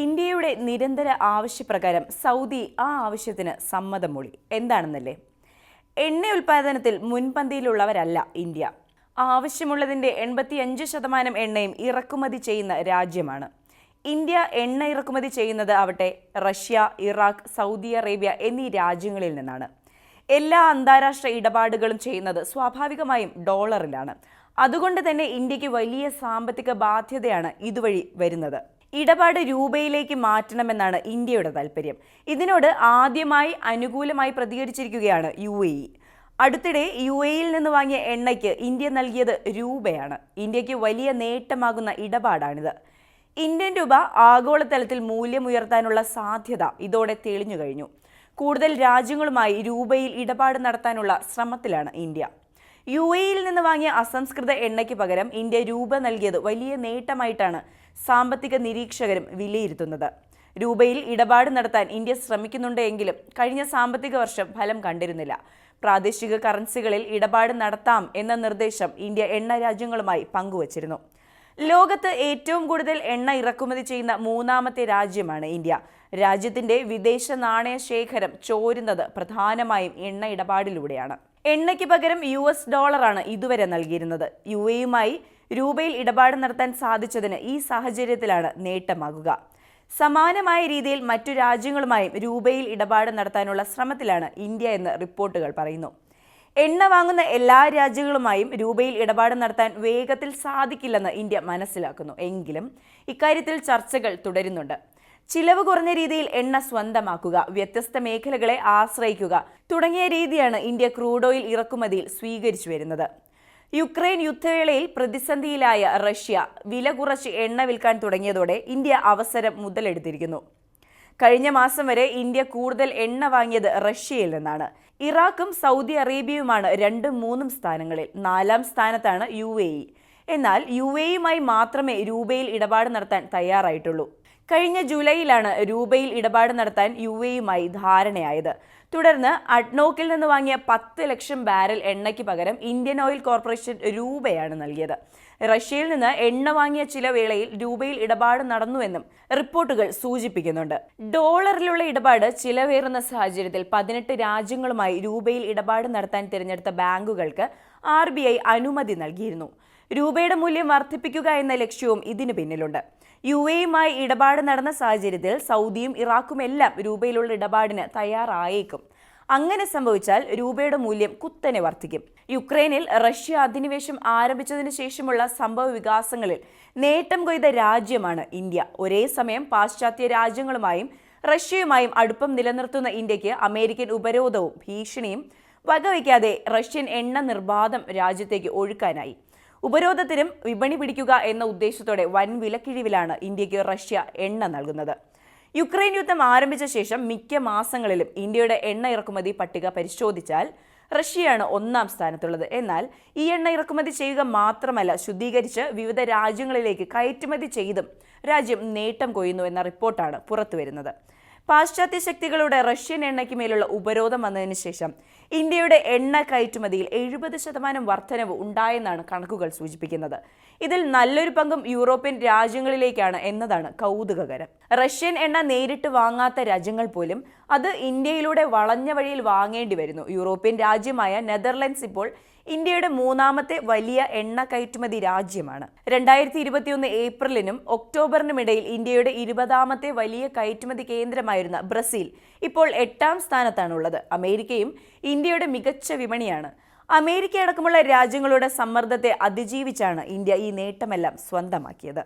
ഇന്ത്യയുടെ നിരന്തര ആവശ്യപ്രകാരം സൗദി ആ ആവശ്യത്തിന് സമ്മതം മൊഴി എന്താണെന്നല്ലേ? എണ്ണ ഉൽപാദനത്തിൽ മുൻപന്തിയിലുള്ളവരല്ല ഇന്ത്യ. ആവശ്യമുള്ളതിന്റെ എൺപത്തിയഞ്ച് ശതമാനം എണ്ണയും ഇറക്കുമതി ചെയ്യുന്ന രാജ്യമാണ്. ഇന്ത്യ എണ്ണ ഇറക്കുമതി ചെയ്യുന്നത് ആവട്ടെ റഷ്യ ഇറാഖ് സൗദി അറേബ്യ എന്നീ രാജ്യങ്ങളിൽ നിന്നാണ്. എല്ലാ അന്താരാഷ്ട്ര ഇടപാടുകളും ചെയ്യുന്നത് സ്വാഭാവികമായും ഡോളറിലാണ്. അതുകൊണ്ട് തന്നെ ഇന്ത്യയ്ക്ക് വലിയ സാമ്പത്തിക ബാധ്യതയാണ് ഇതുവഴി വരുന്നത്. ഇടപാട് രൂപയിലേക്ക് മാറ്റണമെന്നാണ് ഇന്ത്യയുടെ താല്പര്യം. ഇതിനോട് ആദ്യമായി അനുകൂലമായി പ്രതികരിച്ചിരിക്കുകയാണ് യു എ ഇ. അടുത്തിടെ യു എയിൽ നിന്ന് വാങ്ങിയ എണ്ണയ്ക്ക് ഇന്ത്യ നൽകിയത് രൂപയാണ്. ഇന്ത്യയ്ക്ക് വലിയ നേട്ടമാകുന്ന ഇടപാടാണിത്. ഇന്ത്യൻ രൂപ ആഗോളതലത്തിൽ മൂല്യമുയർത്താനുള്ള സാധ്യത ഇതോടെ തെളിഞ്ഞു കഴിഞ്ഞു. കൂടുതൽ രാജ്യങ്ങളുമായി രൂപയിൽ ഇടപാട് നടത്താനുള്ള ശ്രമത്തിലാണ് ഇന്ത്യ. യു എയിൽ നിന്ന് വാങ്ങിയ അസംസ്കൃത എണ്ണയ്ക്ക് പകരം ഇന്ത്യ രൂപ നൽകിയത് വലിയ നേട്ടമായിട്ടാണ് സാമ്പത്തിക നിരീക്ഷകരും വിലയിരുത്തുന്നത്. രൂപയിൽ ഇടപാട് നടത്താൻ ഇന്ത്യ ശ്രമിക്കുന്നുണ്ട് എങ്കിലും കഴിഞ്ഞ സാമ്പത്തിക വർഷം ഫലം കണ്ടിരുന്നില്ല. പ്രാദേശിക കറൻസികളിൽ ഇടപാട് നടത്താം എന്ന നിർദ്ദേശം ഇന്ത്യ എണ്ണ രാജ്യങ്ങളുമായി പങ്കുവച്ചിരുന്നു. ലോകത്ത് ഏറ്റവും കൂടുതൽ എണ്ണ ഇറക്കുമതി ചെയ്യുന്ന മൂന്നാമത്തെ രാജ്യമാണ് ഇന്ത്യ. രാജ്യത്തിന്റെ വിദേശ നാണയ ശേഖരം ചോരുന്നത് പ്രധാനമായും എണ്ണ ഇടപാടിലൂടെയാണ്. എണ്ണയ്ക്ക് പകരം യു എസ് ഡോളറാണ് ഇതുവരെ നൽകിയിരുന്നത്. യു എയുമായി രൂപയിൽ ഇടപാട് നടത്താൻ സാധിച്ചതിന് ഈ സാഹചര്യത്തിലാണ് നേട്ടമാകുക. സമാനമായ രീതിയിൽ മറ്റു രാജ്യങ്ങളുമായും രൂപയിൽ ഇടപാട് നടത്താനുള്ള ശ്രമത്തിലാണ് ഇന്ത്യ എന്ന് റിപ്പോർട്ടുകൾ പറയുന്നു. എണ്ണ വാങ്ങുന്ന എല്ലാ രാജ്യങ്ങളുമായും രൂപയിൽ ഇടപാട് നടത്താൻ വേഗത്തിൽ സാധിക്കില്ലെന്ന് ഇന്ത്യ മനസ്സിലാക്കുന്നു. എങ്കിലും ഇക്കാര്യത്തിൽ ചർച്ചകൾ തുടരുന്നുണ്ട്. ചിലവ് കുറഞ്ഞ രീതിയിൽ എണ്ണ സ്വന്തമാക്കുക വ്യത്യസ്ത മേഖലകളെ ആശ്രയിക്കുക തുടങ്ങിയ രീതിയാണ് ഇന്ത്യ ക്രൂഡ് ഓയിൽ ഇറക്കുമതിയിൽ സ്വീകരിച്ചു വരുന്നത്. യുക്രൈൻ യുദ്ധവേളയിൽ പ്രതിസന്ധിയിലായ റഷ്യ വില കുറച്ച് എണ്ണ വിൽക്കാൻ തുടങ്ങിയതോടെ ഇന്ത്യ അവസരം മുതലെടുത്തിരിക്കുന്നു. കഴിഞ്ഞ മാസം വരെ ഇന്ത്യ കൂടുതൽ എണ്ണ വാങ്ങിയത് റഷ്യയിൽ നിന്നാണ്. ഇറാഖും സൗദി അറേബ്യയുമാണ് രണ്ടും മൂന്നും സ്ഥാനങ്ങളിൽ നാലാം സ്ഥാനത്താണ് യു എന്നാൽ യു മാത്രമേ രൂപയിൽ ഇടപാട് നടത്താൻ തയ്യാറായിട്ടുള്ളൂ. കഴിഞ്ഞ ജൂലൈയിലാണ് രൂപയിൽ ഇടപാട് നടത്താൻ യു എയുമായി ധാരണയായത്. തുടർന്ന് അഡ്നോക്കിൽ നിന്ന് വാങ്ങിയ പത്ത് ലക്ഷം ബാരൽ എണ്ണയ്ക്ക് പകരം ഇന്ത്യൻ ഓയിൽ കോർപ്പറേഷൻ രൂപയാണ് നൽകിയത്. റഷ്യയിൽ നിന്ന് എണ്ണ വാങ്ങിയ ചില വേളയിൽ രൂപയിൽ ഇടപാട് നടന്നുവെന്നും റിപ്പോർട്ടുകൾ സൂചിപ്പിക്കുന്നുണ്ട്. ഡോളറിലുള്ള ഇടപാട് ചിലവേറുന്ന സാഹചര്യത്തിൽ പതിനെട്ട് രാജ്യങ്ങളുമായി രൂപയിൽ ഇടപാട് നടത്താൻ തിരഞ്ഞെടുത്ത ബാങ്കുകൾക്ക് ആർ അനുമതി നൽകിയിരുന്നു. രൂപയുടെ മൂല്യം വർദ്ധിപ്പിക്കുക എന്ന ലക്ഷ്യവും ഇതിനു പിന്നിലുണ്ട്. യു എയുമായി ഇടപാട് നടന്ന സാഹചര്യത്തിൽ സൗദിയും ഇറാഖും എല്ലാം രൂപയിലുള്ള ഇടപാടിന് തയ്യാറായേക്കും. അങ്ങനെ സംഭവിച്ചാൽ രൂപയുടെ മൂല്യം കുത്തനെ വർദ്ധിക്കും. യുക്രൈനിൽ റഷ്യ അധിനിവേശം ആരംഭിച്ചതിന് ശേഷമുള്ള സംഭവ വികാസങ്ങളിൽ നേട്ടം കൊയ്ത രാജ്യമാണ് ഇന്ത്യ. ഒരേ സമയം പാശ്ചാത്യ രാജ്യങ്ങളുമായും റഷ്യയുമായും അടുപ്പം നിലനിർത്തുന്ന ഇന്ത്യയ്ക്ക് അമേരിക്കൻ ഉപരോധവും ഭീഷണിയും വകവയ്ക്കാതെ റഷ്യൻ എണ്ണ നിർബാധം രാജ്യത്തേക്ക് ഒഴുക്കാനായി. ഉപരോധത്തിനും വിപണി പിടിക്കുക എന്ന ഉദ്ദേശത്തോടെ വൻ വിലക്കിഴിവിലാണ് ഇന്ത്യയ്ക്ക് റഷ്യ എണ്ണ നൽകുന്നത്. യുക്രൈൻ യുദ്ധം ആരംഭിച്ച ശേഷം മിക്ക മാസങ്ങളിലും ഇന്ത്യയുടെ എണ്ണ ഇറക്കുമതി പട്ടിക പരിശോധിച്ചാൽ റഷ്യയാണ് ഒന്നാം സ്ഥാനത്തുള്ളത്. എന്നാൽ ഈ എണ്ണ ഇറക്കുമതി ചെയ്യുക മാത്രമല്ല ശുദ്ധീകരിച്ച് വിവിധ രാജ്യങ്ങളിലേക്ക് കയറ്റുമതി ചെയ്തും രാജ്യം നേട്ടം കൊയ്യുന്നു എന്ന റിപ്പോർട്ടാണ് പുറത്തുവരുന്നത്. പാശ്ചാത്യ ശക്തികളുടെ റഷ്യൻ എണ്ണയ്ക്ക് മേലുള്ള ഉപരോധം വന്നതിന് ശേഷം ഇന്ത്യയുടെ എണ്ണ കയറ്റുമതിയിൽ എഴുപത് ശതമാനം വർധനവ് ഉണ്ടായെന്നാണ് കണക്കുകൾ സൂചിപ്പിക്കുന്നത്. ഇതിൽ നല്ലൊരു പങ്കും യൂറോപ്യൻ രാജ്യങ്ങളിലേക്കാണ് എന്നതാണ് കൗതുകകരം. റഷ്യൻ എണ്ണ നേരിട്ട് വാങ്ങാത്ത രാജ്യങ്ങൾ പോലും അത് ഇന്ത്യയിലൂടെ വളഞ്ഞ വഴിയിൽ വാങ്ങേണ്ടി വരുന്നു. യൂറോപ്യൻ രാജ്യമായ നെതർലൻഡ്സ് ഇപ്പോൾ ഇന്ത്യയുടെ മൂന്നാമത്തെ വലിയ എണ്ണ കയറ്റുമതി രാജ്യമാണ്. രണ്ടായിരത്തി ഇരുപത്തിയൊന്ന് ഏപ്രിലിനും ഒക്ടോബറിനും ഇടയിൽ ഇന്ത്യയുടെ ഇരുപതാമത്തെ വലിയ കയറ്റുമതി കേന്ദ്രമായിരുന്ന ബ്രസീൽ ഇപ്പോൾ എട്ടാം സ്ഥാനത്താണുള്ളത്. അമേരിക്കയും ഇന്ത്യയുടെ മികച്ച വിപണിയാണ്. അമേരിക്ക അടക്കമുള്ള രാജ്യങ്ങളുടെ സമ്മർദ്ദത്തെ അതിജീവിച്ചാണ് ഇന്ത്യ ഈ നേട്ടമെല്ലാം സ്വന്തമാക്കിയത്.